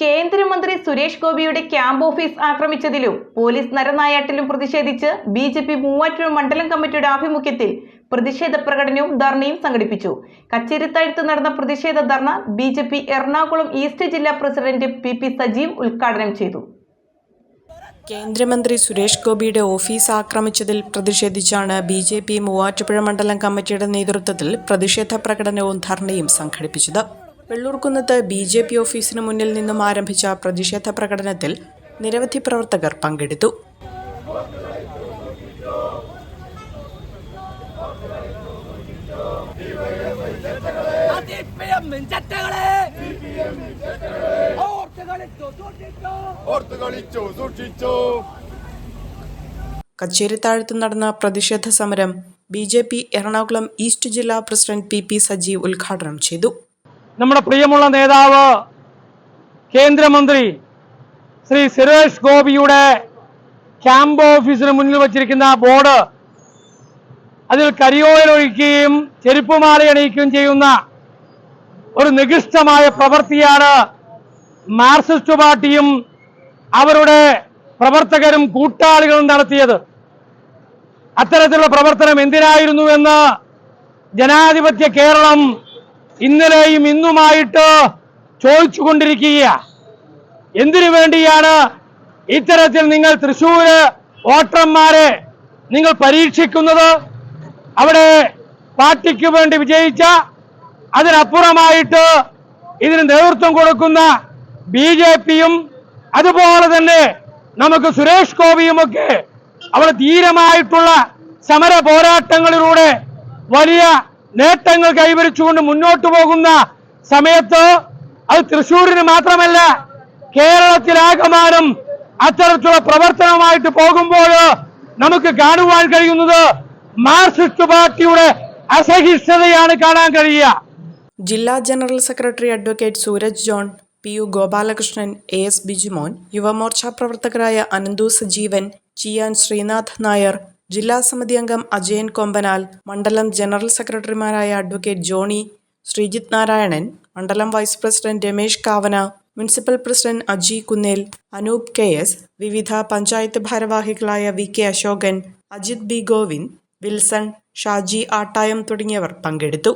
കേന്ദ്രമന്ത്രി സുരേഷ് ഗോപിയുടെ camp office ആക്രമിച്ചതിലും പോലീസ് നരനായാട്ടിലും പ്രതിഷേധിച്ച് ബി ജെ പി മൂവാറ്റുപുഴ മണ്ഡലം കമ്മിറ്റിയുടെ ആഭിമുഖ്യത്തിൽ പ്രതിഷേധ പ്രകടനവും ധർണയും സംഘടിപ്പിച്ചു. കച്ചേരിത്താഴ്ത്ത് നടന്ന പ്രതിഷേധ ധർണ B J P Ernakulam east ജില്ലാ പ്രസിഡന്റ് പി പി സജീവ് ഉദ്ഘാടനം ചെയ്തു. കേന്ദ്രമന്ത്രി സുരേഷ് ഗോപിയുടെ ഓഫീസ് ആക്രമിച്ചതിൽ പ്രതിഷേധിച്ചാണ് ബി ജെ പി മൂവാറ്റുപുഴ മണ്ഡലം കമ്മിറ്റിയുടെ നേതൃത്വത്തിൽ പ്രതിഷേധ പ്രകടനവും ധർണയും സംഘടിപ്പിച്ചത്. വെള്ളൂർക്കുന്നത്ത് ബി ജെ പി ഓഫീസിന് മുന്നിൽ നിന്നും ആരംഭിച്ച പ്രതിഷേധ പ്രകടനത്തിൽ നിരവധി പ്രവർത്തകർ പങ്കെടുത്തു. കച്ചേരിത്താഴത്ത് നടന്ന പ്രതിഷേധ സമരം B J P Ernakulam east ജില്ലാ പ്രസിഡന്റ് പി പി സജീവ് ഉദ്ഘാടനം ചെയ്തു. നമ്മുടെ പ്രിയമുള്ള നേതാവ് കേന്ദ്രമന്ത്രി ശ്രീ സുരേഷ് ഗോപിയുടെ ക്യാമ്പ് ഓഫീസിന് മുന്നിൽ വച്ചിരിക്കുന്ന ബോർഡ് അതിൽ കരിയോയിൽ ഒഴിക്കുകയും ചെരുപ്പുമാല അണിയിക്കുകയും ചെയ്യുന്ന ഒരു നികൃഷ്ടമായ പ്രവൃത്തിയാണ് മാർക്സിസ്റ്റ് പാർട്ടിയും അവരുടെ പ്രവർത്തകരും കൂട്ടാളികളും നടത്തിയത്. അത്തരത്തിലുള്ള പ്രവർത്തനം എന്തിനായിരുന്നു എന്ന് ജനാധിപത്യ കേരളം ഇന്നലെയും ഇന്നുമായിട്ട് ചോദിച്ചുകൊണ്ടിരിക്കുക എന്തിനു വേണ്ടിയാണ് ഇത്തരത്തിൽ നിങ്ങൾ തൃശ്ശൂര് വോട്ടർമാരെ നിങ്ങൾ പരീക്ഷിക്കുന്നത്? അവിടെ പാർട്ടിക്ക് വേണ്ടി വിജയിച്ച അതിനപ്പുറമായിട്ട് ഇതിന് നേതൃത്വം കൊടുക്കുന്ന ബി ജെ പിയും അതുപോലെ തന്നെ നമുക്ക് സുരേഷ് ഗോപിയുമൊക്കെ അവിടെ ധീരമായിട്ടുള്ള സമര പോരാട്ടങ്ങളിലൂടെ വലിയ നേട്ടങ്ങൾ കൈവരിച്ചുകൊണ്ട് മുന്നോട്ട് പോകുന്ന സമയത്ത് അത് തൃശൂരിന് മാത്രമല്ല കേരളത്തിലാകമാനം അത്തരത്തിലുള്ള പ്രവർത്തനമായിട്ട് പോകുമ്പോൾ നമുക്ക് കാണുവാൻ കഴിയുന്നത് മാർക്സിസ്റ്റ് പാർട്ടിയുടെ അസഹിഷ്ണുതയാണ് കാണാൻ കഴിയുക. ജില്ലാ general secretary advocate Sooraj John P U Gopalakrishnan A S Bijumon Yuvamorcha പ്രവർത്തകരായ അനന്തു സജീവൻ ചിയാൻ ശ്രീനാഥ് നായർ ജില്ലാ സമിതി അംഗം അജയൻ കൊമ്പനാൽ മണ്ഡലം ജനറൽ സെക്രട്ടറിമാരായ അഡ്വക്കേറ്റ് ജോണി ശ്രീജിത് നാരായണൻ മണ്ഡലം vice president Ramesh Kavana municipal president Aji Kunnel Anoop K S വിവിധ പഞ്ചായത്ത് ഭാരവാഹികളായ V K Ashokan Ajith B Govind Wilson Shaji Attayam തുടങ്ങിയവർ പങ്കെടുത്തു.